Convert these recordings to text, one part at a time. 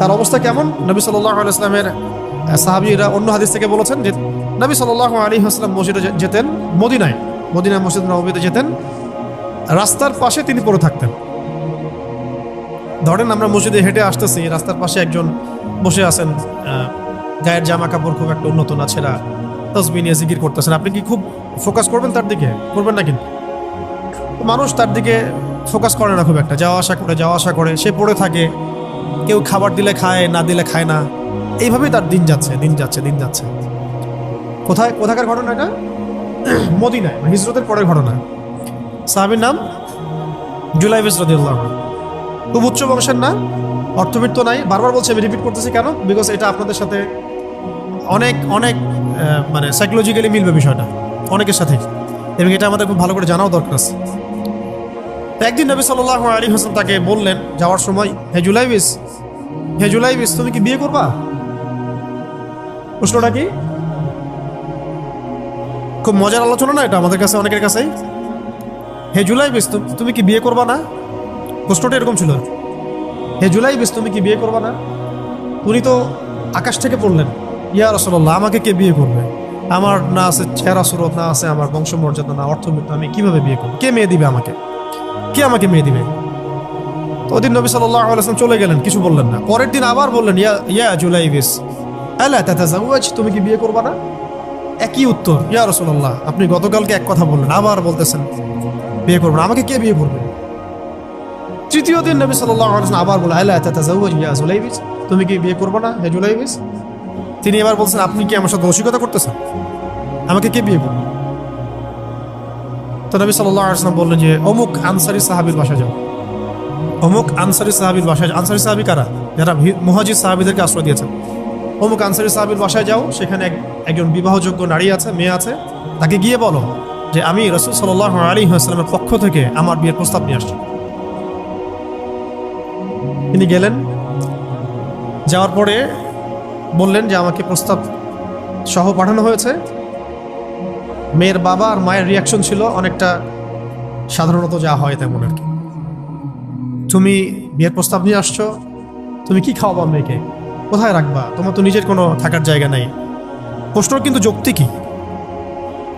তার অবস্থা কেমন? নবী সাল্লাহ আলাইসলামের সাহাবিরা অন্য হাদিস থেকে বলেছেন যে নবী সাল্লাহ আলী আসলাম মসজিদে যেতেন মদিনায়। মদিনায় মসজিদ নবীতে যেতেন। রাস্তার পাশে তিনি পড়ে থাকতেন। ধরেন আমরা মসজিদে হেঁটে আসতেছি, রাস্তার পাশে একজন বসে আছেন গায়ের জামা কাপড় খুব একটা উন্নত না, ছেঁড়া তসবি নিয়ে জিকির করতেছেন। আপনি কি খুব ফোকাস করবেন তার দিকে? করবেন না কিন্তু। মানুষ তার দিকে ফোকাস করে না খুব একটা। যাওয়া আসা করে, যাওয়া আসা করে। সে পড়ে থাকে। কেউ খাবার দিলে খায়, না দিলে খায় না। এইভাবেই তার দিন যাচ্ছে দিন যাচ্ছে দিন যাচ্ছে। কোথায়, কোথাকার ঘটনা এটা? মদিনায় মানে হিজরতের পরের ঘটনা। সাহাবির নাম জুলাই বিসরদুল্লাহ খুব উচ্চ বংশের না, অর্থবিত্ত নাই। বারবার বলছি, আমি রিপিট করতেছি কেন? বিকজ এটা আপনাদের সাথে অনেক অনেক মানে সাইকোলজিক্যালি মিলবে বিষয়টা। অনেকের সাথে। এবং এটা আমাদের খুব ভালো করে জানাও দরকার আছে। একদিন নবী সাল্লাহ আলী হাসান তাকে বললেন, যাওয়ার সময় হে জুলাইবিস, হে তুমি কি বিয়ে করবা? প্রশ্নটা কি? খুব মজার আলোচনা না এটা আমাদের কাছে, অনেকের কাছেই। হে জুলাইবিস তুমি কি বিয়ে করবা না? প্রশ্নটা এরকম ছিল। হে জুলাইবিস, তুমি কি বিয়ে করবা না? উনি তো আকাশ থেকে পড়লেন। ইয়া রসল্লাহ আমাকে কে বিয়ে করবে? আমার না আছে চেহারা সুরত, না আছে আমার বংশমর্যাদা, না অর্থবিত্ত আমি কীভাবে বিয়ে করব? কে মেয়ে দিবে আমাকে? কে আমাকে মেয়ে দিবে? ওদিন নবী সাল্লাহ চলে গেলেন, কিছু বললেন না। পরের দিন আবার বললেন, ইয়া ইয়া তুমি কি বিয়ে করবা না? একই উত্তর, ইয়া রসল্লাহ আপনি গতকালকে এক কথা বললেন, আবার বলতেছেন, বিয়ে করবেন আমাকে কে বিয়ে করবে? তৃতীয় দিন নবী সাল্লাহ আবার বলে আল্লাহ তাতাজাওয়াজ, ইয়া জুলাইবিস, তুমি কি বিয়ে করবে না হে জুলাইবিস? তিনি এবার বলছেন, আপনি কি আমার সাথে রসিকতা করতেছেন? আমাকে কে বিয়ে করবে? তো নবী সাল্লাহ আসলাম বললেন যে, অমুক আনসারি সাহাবির বাসা যাও। অমুক আনসারি সাহাবির বাসায়। আনসারি সাহাবি কারা? যারা মুহাজির সাহাবিদেরকে আশ্রয় দিয়েছেন। অমুক আনসারি সাহাবির বাসায় যাও, সেখানে এক- একজন বিবাহযোগ্য নারী আছে, মেয়ে আছে। তাকে গিয়ে বলো যে, আমি রসুল সাল্লাহ আলী আসলামের পক্ষ থেকে আমার বিয়ের প্রস্তাব নিয়ে আসছি। তিনি গেলেন। যাওয়ার পরে বললেন যে, আমাকে প্রস্তাব সহ পাঠানো হয়েছে। মেয়ের বাবা আর মায়ের রিয়াকশন ছিল অনেকটা সাধারণত যা হয় তেমন আর কি। তুমি বিয়ের প্রস্তাব নিয়ে আসছো, তুমি কি খাওয়াবা মেয়েকে? কোথায় রাখবা? তোমার তো নিজের কোনো থাকার জায়গা নাই। প্রশ্ন কিন্তু যুক্তি কি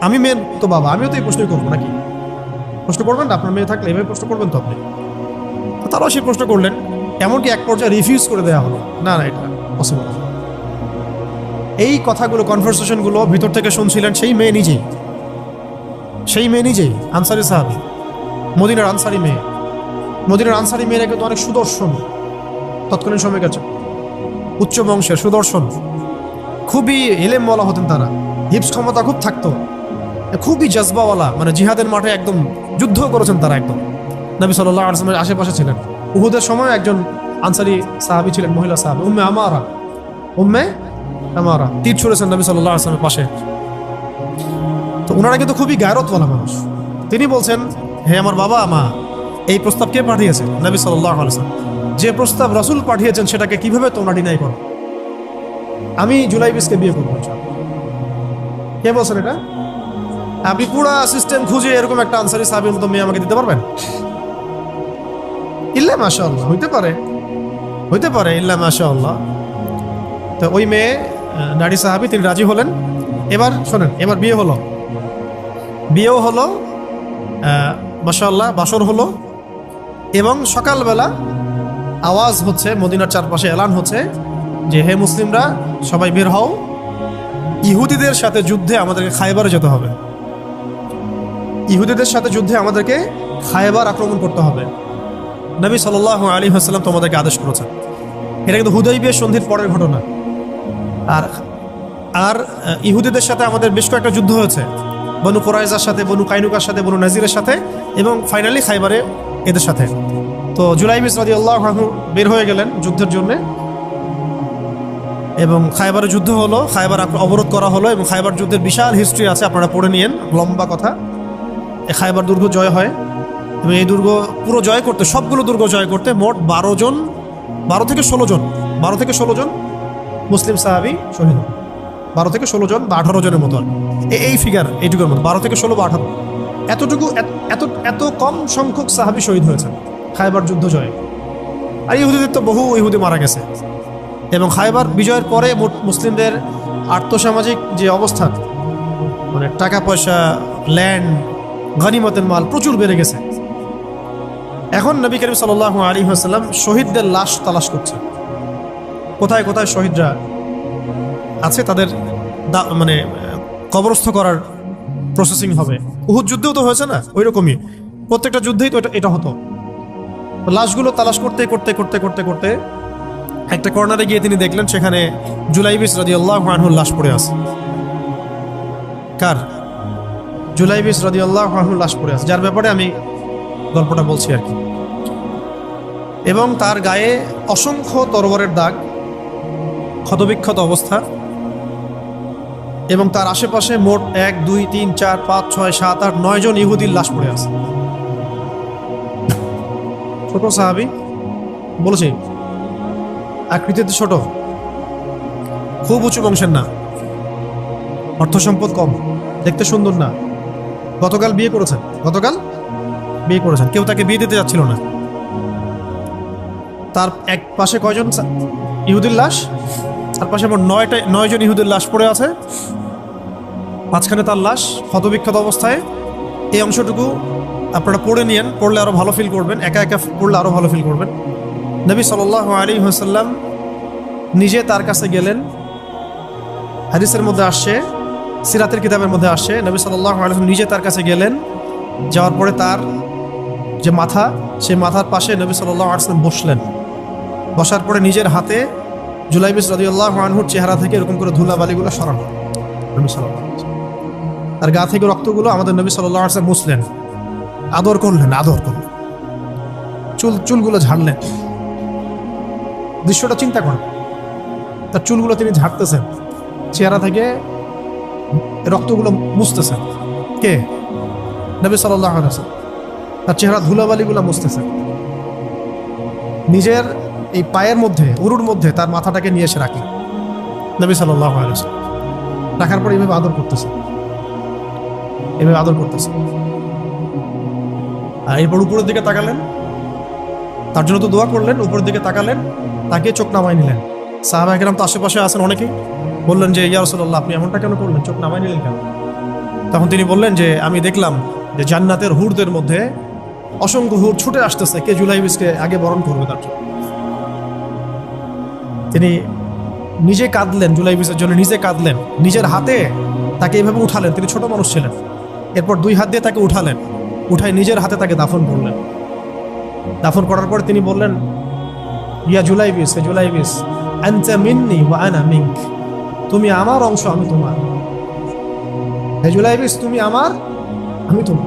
আমি মেয়ের তো বাবা, আমিও তো এই প্রশ্নই করব নাকি? প্রশ্ন করবেন না? আপনার মেয়ে থাকলে এভাবে প্রশ্ন করবেন তো আপনি? তারাও সেই প্রশ্ন করলেন। এমনকি এক পর্যায়ে রিফিউজ করে দেওয়া হলো। না না, এটা পসিবল এই কথাগুলো কনভারসেশনগুলো ভিতর থেকে শুনছিলেন সেই মেয়ে নিজেই। সেই মেয়ে নিজেই, আনসারি সাহাবি। মদিনার আনসারি মেয়ে। মদিনার আনসারি মেয়েরা কিন্তু অনেক সুদর্শন। তৎকালীন সময় গেছে উচ্চ বংশের সুদর্শন। খুবই এলেম বলা হতেন তারা। হিপস ক্ষমতা খুব থাকতো। খুবই জজবাওয়ালা মানে জিহাদের মাঠে একদম যুদ্ধ করেছেন তারা একদম। নবী সাল্লাহ আসলামের আশেপাশে ছিলেন। উহুদের সময় একজন আনসারি সাহাবি ছিলেন, মহিলা সাহাবি, উম্মে আমারা। উম্মে আমারা। তীর ছুড়েছেন নবী সাল্লাহ আসলামের পাশে। তো ওনারা কিন্তু খুবই গায়রতওয়ালা মানুষ। তিনি বলছেন, হে আমার বাবা, মা, এই প্রস্তাব কে পাঠিয়েছে নবী সাল্লাহ যে প্রস্তাব রসুল পাঠিয়েছেন, সেটাকে কীভাবে তোমরা ডিনাই করো? আমি জুলাই বিশকে বিয়ে করব কে বলছেন এটা? আপনি পুরা সিস্টেম খুঁজে এরকম একটা আনসারি সাহাবির মতো মেয়ে আমাকে দিতে পারবেন? ইল্লা মাশা আল্লাহ হইতে পারে। হইতে পারে, ইল্লা মাশা আল্লাহ তো ওই মেয়ে নারী সাহাবি, তিনি রাজি হলেন। এবার শোনেন, এবার বিয়ে হলো। বিয়েও হলো মাসাল্লাহ বাসর হলো, এবং সকালবেলা আওয়াজ হচ্ছে, মদিনার চারপাশে এলান হচ্ছে যে, হে মুসলিমরা, সবাই বের হও, ইহুদিদের সাথে যুদ্ধে আমাদেরকে খাইবারে যেতে হবে। ইহুদিদের সাথে যুদ্ধে আমাদেরকে খাইবার আক্রমণ করতে হবে। নবী সাল্লাহ আলী হাসলাম তোমাদেরকে আদেশ করেছেন। এটা কিন্তু হুদয় বিয়ে সন্ধির পরের ঘটনা। আর আর ইহুদিদের সাথে আমাদের বেশ কয়েকটা যুদ্ধ হয়েছে। বনু কোরাইজার সাথে, বনু কাইনুকার সাথে, বনু নাজিরের সাথে এবং ফাইনালি খাইবারে এদের সাথে তো জুলাই মিস রাজি আল্লাহ বের হয়ে গেলেন যুদ্ধের জন্যে এবং খাইবারের যুদ্ধ হলো, খাইবার অবরোধ করা হলো এবং খাইবার যুদ্ধের বিশাল হিস্ট্রি আছে, আপনারা পড়ে নিয়েন, লম্বা কথা এই খাইবার দুর্গ জয় হয় এবং এই দুর্গ পুরো জয় করতে, সবগুলো দুর্গ জয় করতে মোট বারো জন, বারো থেকে ষোলো জন, বারো থেকে ষোলো জন মুসলিম সাহাবি শহীদ। বারো থেকে ষোলো জন বা আঠারো জনের মতো এই ফিগার এইটুকুর মতো, বারো থেকে ষোলো বা আঠারো। এতটুকু, এত- এত কম সংখ্যক সাহাবি শহীদ হয়েছেন। খাইবার যুদ্ধ জয়ে। আর ইহুদিদের তো বহু ইহুদি মারা গেছে। এবং খাইবার বিজয়ের পরে মুসলিমদের আর্থসামাজিক যে অবস্থান মানে টাকা পয়সা ল্যান্ড গনিমতের মাল প্রচুর বেড়ে গেছে। এখন নবী করিম সাল আলী আসাল্লাম শহীদদের লাশ তালাশ করছে। কোথায় কোথায় শহীদরা আছে, তাদের মানে কবরস্থ করার প্রসেসিং হবে। উহুদ যুদ্ধেও তো হয়েছে না? ওই রকমই প্রত্যেকটা যুদ্ধেই তো এটা এটা হতো। লাশগুলো তালাশ করতে করতে করতে করতে করতে একটা কর্নারে গিয়ে তিনি দেখলেন, সেখানে জুলাইবিস রাজি আল্লাহ আনহুর লাশ পড়ে আছে। কার? জুলাইবিস রাজি আল্লাহ আনহুর লাশ পড়ে আছে। যার ব্যাপারে আমি গল্পটা বলছি আর কি। এবং তার গায়ে অসংখ্য তরবারের দাগ, ক্ষতবিক্ষত অবস্থা এবং তার আশেপাশে মোট এক, দুই, তিন, চার, পাঁচ, ছয়, সাত, আট, নয় জন ইহুদির লাশ পড়ে আছে। ছোট সাহাবি বলেছি আকৃতিতে ছোট। খুব উঁচু বংশের না। অর্থ সম্পদ কম। দেখতে সুন্দর না। গতকাল বিয়ে করেছেন। গতকাল বিয়ে করেছেন। কেউ তাকে বিয়ে দিতে যাচ্ছিল না। তার এক পাশে কয়জন ইহুদির লাশ? তার পাশে আমার নয়টা নয়জন ইহুদের লাশ পড়ে আছে। মাঝখানে তার লাশ, ক্ষতবিক্ষত অবস্থায়। এই অংশটুকু আপনারা পড়ে নিয়েন, পড়লে আরও ভালো ফিল করবেন। একা একা পড়লে আরও ভালো ফিল করবেন। নবী সাল আলী হাসাল্লাম নিজে তার কাছে গেলেন। হাদিসের মধ্যে আসছে, সিরাতের কিতাবের মধ্যে আসছে, নবী সাল্লাহ আলহাম নিজে তার কাছে গেলেন। যাওয়ার পরে তার যে মাথা, সেই মাথার পাশে নবী সাল্লাহ আসলাম বসলেন। বসার পরে নিজের হাতে জুলাইবিস রাজিউল্লাহ আনহুর চেহারা থেকে এরকম করে ধুলা বালিগুলো সরানো। নবী তার গা থেকে রক্তগুলো আমাদের নবী সাল্লাহ আসলাম মুসলেন আদর করলেন আদর করলেন। চুল, চুলগুলো ঝাড়লেন। দৃশ্যটা চিন্তা করেন। তার চুলগুলো তিনি ঝাড়তেছেন। চেহারা থেকে রক্তগুলো মুছতেছেন। কে? নবী সাল্লাহ তার চেহারা ধুলাবালিগুলো মুছতেছেন। নিজের এই পায়ের মধ্যে, উরুর মধ্যে তার মাথাটাকে নিয়ে এসে রাখি। নবী সাল্লাহ রাখার পর এভাবে আদর করতেছে। এভাবে আদর করতেছে। আর এরপর উপরের দিকে তাকালেন। তার জন্য তো দোয়া করলেন, উপরের দিকে তাকালেন। তাকে চোখ নামাই নিলেন। সাহাবা একরাম তো আশেপাশে আছেন অনেকেই। বললেন যে, ইয়া রসল্লাহ আপনি এমনটা কেন করলেন? চোখ নামাই নিলেন কেন? তখন তিনি বললেন যে, আমি দেখলাম যে জান্নাতের হুরদের মধ্যে অসংখ্য হুর ছুটে আসতেছে। কে জুলাইবিসকে আগে বরণ করবে তার জন্য? তিনি নিজে কাঁদলেন জুলাইবিসের জন্য নিজে কাঁদলেন। নিজের হাতে তাকে এইভাবে উঠালেন। তিনি ছোট মানুষ ছিলেন। এরপর দুই হাত দিয়ে তাকে উঠালেন। উঠায় নিজের হাতে তাকে দাফন করলেন। দাফন করার পর তিনি বললেন, ইয়া জুলাইবিস হে জুলাইবিস আনতা মিন্নি ওয়া আনা মিনক তুমি আমার অংশ, আমি তোমার। হে জুলাইবিস তুমি আমার, আমি তোমার।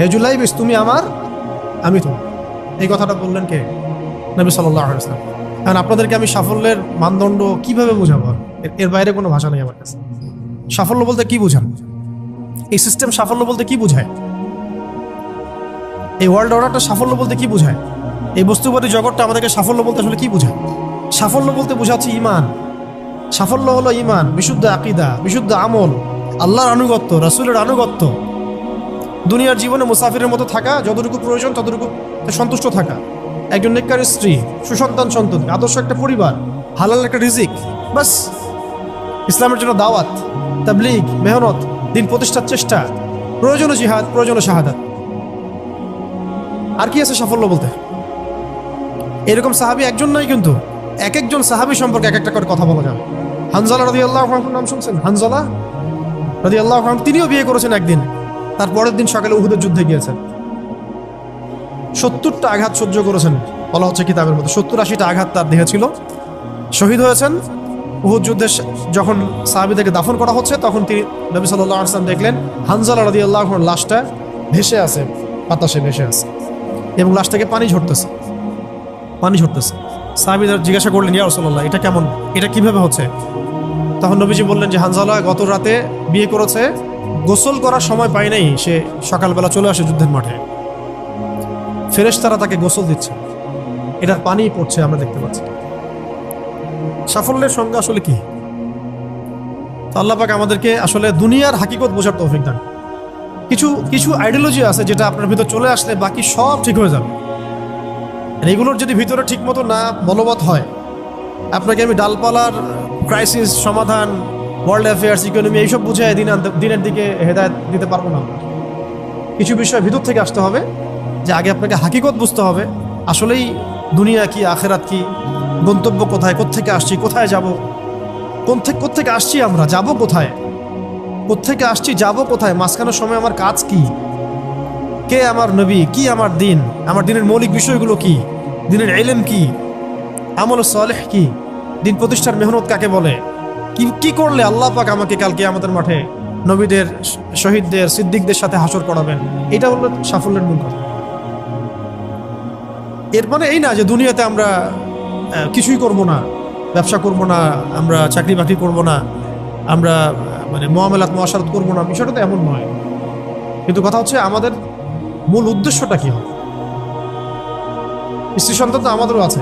হে জুলাইবিস তুমি আমার, আমি তোমার। এই কথাটা বললেন কে? নবী সাল্লাহ কারণ আপনাদেরকে আমি সাফল্যের মানদণ্ড কীভাবে বোঝাবো? এর বাইরে কোনো ভাষা নেই আমার কাছে। সাফল্য বলতে কি বোঝান এই সিস্টেম সাফল্য বলতে কি বোঝায়? এই ওয়ার্ল্ড অর্ডারটা সাফল্য বলতে কি বোঝায়? এই বস্তুবাদী জগৎটা আমাদেরকে সাফল্য বলতে আসলে কি বোঝায়? সাফল্য বলতে বোঝাচ্ছে ইমান। সাফল্য হলো ইমান, বিশুদ্ধ আকিদা, বিশুদ্ধ আমল, আল্লাহর আনুগত্য, রাসূলের আনুগত্য। দুনিয়ার জীবনে মুসাফিরের মতো থাকা, যতটুকু প্রয়োজন, ততটুকু সন্তুষ্ট থাকা। একজন নেককার স্ত্রী, সুসন্তান সন্তান আদর্শ একটা পরিবার, হালাল একটা রিজিক, বাস। ইসলামের জন্য দাওয়াত, তাবলিগ, মেহনত, দিন প্রতিষ্ঠার চেষ্টা, প্রয়োজন জিহাদ, প্রয়োজন শাহাদাত। আর কি আছে সাফল্য বলতে? এরকম সাহাবি একজন নয় কিন্তু, এক একজন সাহাবি সম্পর্কে এক একটা করে কথা বলা যাবে হানজালা রদি আল্লাহ নাম শুনছেন? হানজালা রদি আল্লাহ তিনিও বিয়ে করেছেন একদিন। তার পরের দিন সকালে উহুদের যুদ্ধে গিয়েছেন। সত্তরটা আঘাত সহ্য করেছেন, বলা হচ্ছে কিতাবের মধ্যে। সত্তর আশিটা আঘাত তার দেহে ছিল। শহীদ হয়েছেন। উহুদ যুদ্ধে যখন সাহাবিদেরকে দাফন করা হচ্ছে, তখন তিনি নবী সাল্লাহ আসলাম দেখলেন, হানজালা রদি আল্লাহ লাশটা ভেসে আছে, বাতাসে ভেসে আছে এবং লাশটাকে পানি ঝরতেছে। পানি ঝরতেছে। সাহাবিরা জিজ্ঞাসা করলেন, ইয়া রসল্লাহ এটা কেমন? এটা কীভাবে হচ্ছে? তখন নবীজি বললেন যে, হানজালা গত রাতে বিয়ে করেছে, গোসল করার সময় পায় নাই, সে সকালবেলা চলে আসে যুদ্ধের মাঠে। ফেরেশতারা তাকে গোসল দিচ্ছে। এটার পানি পড়ছে, আমরা দেখতে পাচ্ছি। সাফল্যের সঙ্গে আসলে কি? তো আল্লাহ পাক আমাদেরকে আসলে দুনিয়ার হাকিকত বোঝার তৌফিক দান। কিছু কিছু আইডিওলজি আছে যেটা আপনার ভিতর চলে আসলে বাকি সব ঠিক হয়ে যাবে। এগুলোর যদি ভিতরে ঠিক মতো না বলবৎ হয়, আপনাকে আমি ডালপালার ক্রাইসিস সমাধান ওয়ার্ল্ড অ্যাফেয়ার্স ইকোনমি এইসব বুঝে দিন দিনের দিকে হেদায়ত দিতে পারব না। কিছু বিষয় ভিতর থেকে আসতে হবে। যে আগে আপনাকে হাকিকত বুঝতে হবে। আসলেই দুনিয়া কি, আখেরাত কি, গন্তব্য কোথায়, কোত্থেকে আসছি, কোথায় যাব কোন থেকে কোত্থেকে আসছি আমরা, যাব কোথায়? কোত্থেকে আসছি, যাব কোথায়? মাঝখানের সময় আমার কাজ কি? কে আমার নবী? কি আমার দিন? আমার দিনের মৌলিক বিষয়গুলো কি? দিনের এলেম কি? আমল সালেহ কি? দিন প্রতিষ্ঠার মেহনত কাকে বলে? কি কি করলে আল্লাহ পাক আমাকে কালকে আমাদের মাঠে নবীদের, শহীদদের, সিদ্দিকদের সাথে হাসর করাবেন? এটা হলো সাফল্যের মূল কথা। এর মানে এই না যে দুনিয়াতে আমরা কিছুই করব না, ব্যবসা করব না, আমরা চাকরি বাকরি করব না, আমরা মানে মহামেলাত, মহাসারত করব না, বিষয়টা তো এমন নয়। কিন্তু কথা হচ্ছে আমাদের মূল উদ্দেশ্যটা কি হবে? স্ত্রী সন্তান তো আমাদেরও আছে।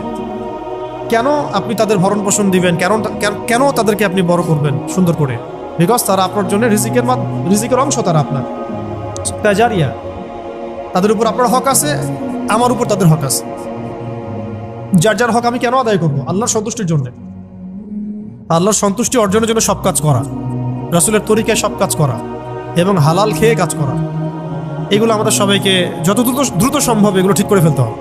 কেন আপনি তাদের ভরণ পোষণ দিবেন? কেন কেন- তাদেরকে আপনি বড় করবেন সুন্দর করে? বিকজ তারা আপনার জন্য রিজিকের রিজিকের অংশ তারা আপনার। তেজারিয়া তাদের উপর আপনার হক আছে আমার উপর তাদের হক আছে। যার যার হক আমি কেন আদায় করব? আল্লাহর সন্তুষ্টির জন্য। আল্লাহর সন্তুষ্টি অর্জনের জন্য সব কাজ করা। রাসুলের তরিকায় সব কাজ করা। এবং হালাল খেয়ে কাজ করা। এগুলো আমাদের সবাইকে যত দ্রুত দ্রুত সম্ভব এগুলো ঠিক করে ফেলতে হবে।